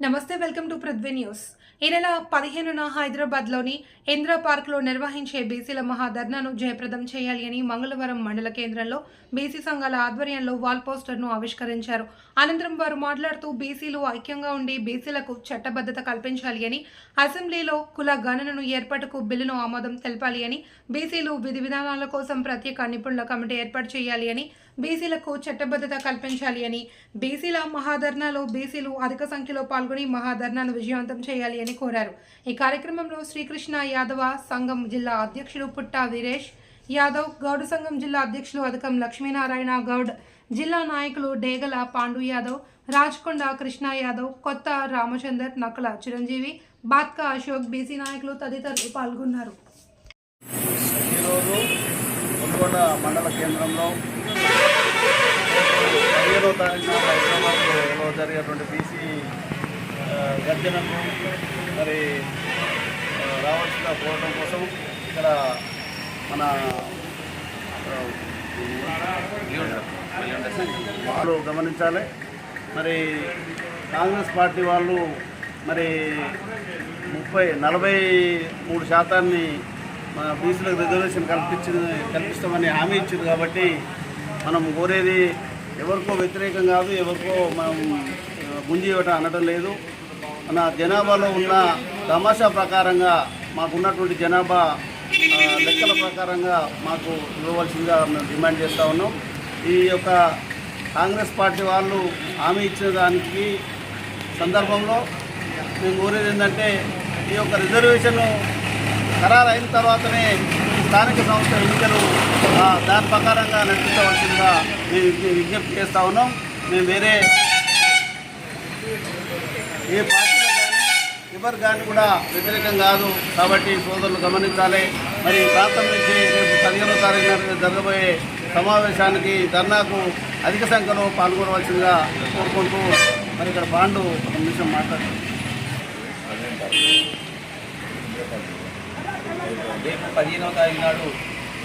నమస్తే welcome to Prithvi news. ఈ నెల పదిహేనున హైదరాబాద్లోని ఇంద్రా పార్క్లో నిర్వహించే బీసీల మహాధర్నాను జయప్రదం చేయాలి అని మంగళవారం మండల కేంద్రంలో బీసీ సంఘాల ఆధ్వర్యంలో వాల్ పోస్టర్ను ఆవిష్కరించారు. అనంతరం వారు మాట్లాడుతూ బీసీలు ఐక్యంగా ఉండి బీసీలకు చట్టబద్ధత కల్పించాలి అని అసెంబ్లీలో కుల గణనను ఏర్పాటుకు బిల్లును ఆమోదం తెలపాలి అని బీసీలు విధి విధానాల కోసం ప్రత్యేక నిపుణుల కమిటీ ఏర్పాటు చేయాలి అని బీసీలకు చట్టబద్ధత కల్పించాలి అని బీసీల మహాధర్నాలో బీసీలు అధిక సంఖ్యలో పాల్గొని మహాధర్నాను విజయవంతం చేయాలి అని కోరారు. ఈ కార్యక్రమంలో శ్రీకృష్ణ యాదవ సంఘం జిల్లా అధ్యక్షుడు పుట్టా వీరేష్ యాదవ్ గౌడ్ సంఘం జిల్లా అధ్యక్షులు అధికం లక్ష్మీనారాయణ గౌడ్ జిల్లా నాయకులు డేగల పాండు యాదవ్ రాజ్కొండ కృష్ణ యాదవ్ కొత్త రామచందర్ నకల చిరంజీవి బాత్కా అశోక్ బీసీ నాయకులు తదితరులు పాల్గొన్నారు. ఈరోజు మండల కేంద్రంలో ఉన్నటువంటి బీసీ గర్జనకు మరి రావాల్సిన పోవడం కోసం ఇక్కడ మన వాళ్ళు గమనించాలి. మరి కాంగ్రెస్ పార్టీ వాళ్ళు మరి ముప్పై నలభై మూడు శాతాన్ని మన బీసీలకు రిజర్వేషన్ కల్పించింది కల్పిస్తామని హామీ ఇచ్చింది కాబట్టి మనం కోరేది ఎవరికో వ్యతిరేకం కాదు ఎవరికో మనం గుంజి ఇవ్వటం అనడం లేదు. మన జనాభాలో ఉన్న తమాషా ప్రకారంగా మాకున్నటువంటి జనాభా లెక్కల ప్రకారంగా మాకు ఇవ్వవలసిందిగా మేము డిమాండ్ చేస్తూ ఉన్నాం. ఈ యొక్క కాంగ్రెస్ పార్టీ వాళ్ళు హామీ ఇచ్చిన దానికి సందర్భంలో మేము కోరేది ఏంటంటే ఈ యొక్క రిజర్వేషన్ ఖరారు అయిన తర్వాతనే స్థానిక సంస్థ ఎన్నికలు దాని ప్రకారంగా నడిపించవలసిందిగా మేము విజ్ఞప్తి చేస్తూ ఉన్నాం. మేము వేరే ఏ పార్టీలో కానీ ఎవరు కానీ కూడా వ్యతిరేకం కాదు. కాబట్టి సోదరులు గమనించాలి. మరి ఈ ప్రాంతం నుంచి రేపు పదిహేనో తారీఖున జరగబోయే సమావేశానికి ధర్నాకు అధిక సంఖ్యలో పాల్గొనవలసిందిగా కోరుకుంటూ మరి ఇక్కడ బాండు ఒక నిమిషం మాట్లాడుతుంది రేపు పదిహేనవ తారీఖు నాడు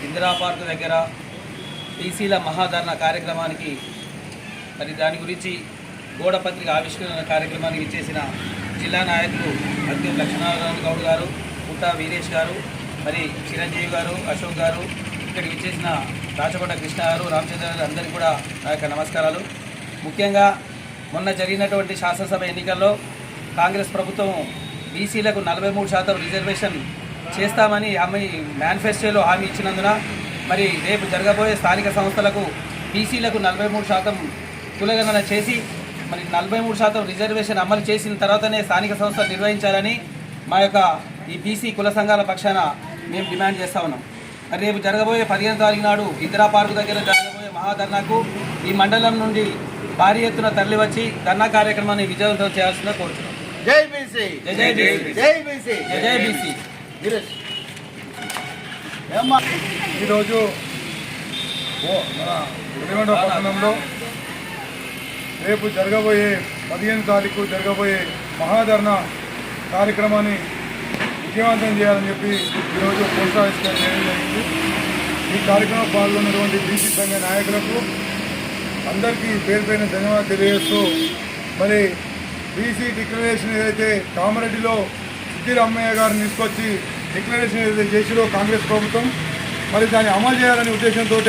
ఇందిరా పార్క్ దగ్గర బీసీల మహాధరణ కార్యక్రమానికి మరి దాని గురించి గోడపత్రిక ఆవిష్కరణ కార్యక్రమానికి ఇచ్చేసిన జిల్లా నాయకులు అత్యం లక్ష్మీనారాయణ గౌడ్ గారు పుట్టా వీరేష్ గారు మరి చిరంజీవి గారు అశోక్ గారు ఇక్కడికి ఇచ్చేసిన రాచకొండ కృష్ణ గారు రామచంద్ర గారు అందరికీ కూడా నా యొక్క నమస్కారాలు. ముఖ్యంగా మొన్న జరిగినటువంటి శాసనసభ ఎన్నికల్లో కాంగ్రెస్ ప్రభుత్వం బీసీలకు నలభై మూడు శాతం రిజర్వేషన్ చేస్తామని హామీ మేనిఫెస్టోలో హామీ ఇచ్చినందున మరి రేపు జరగబోయే స్థానిక సంస్థలకు బీసీలకు నలభై మూడు శాతం కులగణన చేసి మరి నలభై మూడు శాతం రిజర్వేషన్ అమలు చేసిన తర్వాతనే స్థానిక సంస్థలు నిర్వహించాలని మా యొక్క ఈ బీసీ కుల సంఘాల పక్షాన మేము డిమాండ్ చేస్తా ఉన్నాం. మరి రేపు జరగబోయే పదిహేను తారీఖు నాడు ఇందిరా పార్కు దగ్గర జరగబోయే మహాధర్నాకు ఈ మండలం నుండి భారీ ఎత్తున తరలి వచ్చి ధర్నా కార్యక్రమాన్ని విజయవంతం చేయాల్సిందిగా కోరుతున్నాం జై బీసీ! జై జై బీసీ! జై బీసీ! జై జై బీసీ! వీరేష్! ఏమ్మా? ఈరోజు మన పట్టణంలో రేపు జరగబోయే పదిహేను తారీఖు జరగబోయే మహాధరణ కార్యక్రమాన్ని విజయవంతం చేయాలని చెప్పి ఈరోజు ప్రోత్సహించడం జరిగింది. ఈ కార్యక్రమం పాల్గొన్నటువంటి బీసీ సంఘ నాయకులకు అందరికీ పేరు పైన ధన్యవాదాలు తెలియజేస్తూ మరి బీసీ డిక్లరేషన్ ఏదైతే కామరెడ్డిలో సిద్ధిరామయ్య గారిని తీసుకొచ్చి డిక్లరేషన్ ఏదైతే చేసిరో కాంగ్రెస్ ప్రభుత్వం మరి దాన్ని అమలు చేయాలనే ఉద్దేశంతో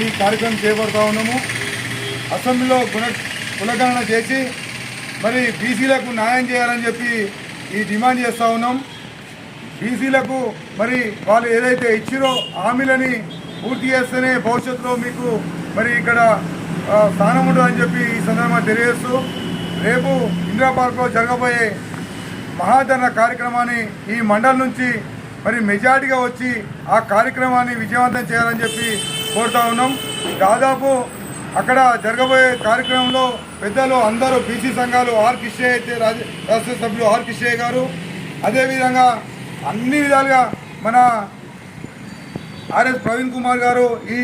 ఈ కార్యక్రమం చేపడతా ఉన్నాము. అసెంబ్లీలో గుణ కులగణన చేసి మరి బీసీలకు న్యాయం చేయాలని చెప్పి ఈ డిమాండ్ చేస్తూ ఉన్నాం. బీసీలకు మరి వాళ్ళు ఏదైతే ఇచ్చిరో హామీలని పూర్తి చేస్తేనే భవిష్యత్తులో మీకు మరి ఇక్కడ స్థానం ఉండదని చెప్పి ఈ సందర్భంగా తెలియజేస్తూ రేపు ఇందిరా పార్క్లో జరగబోయే మహాధరణ కార్యక్రమాన్ని ఈ మండలం నుంచి మరి మెజార్టీగా వచ్చి ఆ కార్యక్రమాన్ని విజయవంతం చేయాలని చెప్పి కోరుతా ఉన్నాం. దాదాపు అక్కడ జరగబోయే కార్యక్రమంలో పెద్దలు అందరూ బీసీ సంఘాలు ఆర్ కిషయ్య అయితే రాజ రాష్ట్ర సభ్యులు ఆర్ కిషయ్య గారు. అదేవిధంగా అన్ని విధాలుగా మన ఆర్ఎస్ ప్రవీణ్ కుమార్ గారు ఈ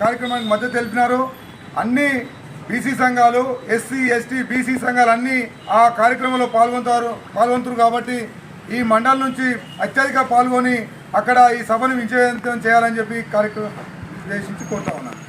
కార్యక్రమానికి మద్దతు తెలిపినారు. అన్ని బీసీ సంఘాలు ఎస్సీ ఎస్టీ బీసీ సంఘాలు అన్నీ ఆ కార్యక్రమంలో పాల్గొంటారు పాల్గొంటారు కాబట్టి ఈ మండలం నుంచి అత్యధిక పాల్గొని అక్కడ ఈ సభను విజయవంతం చేయాలని చెప్పి కార్యక్రమం ఉద్దేశించి కోరుతా ఉన్నాను.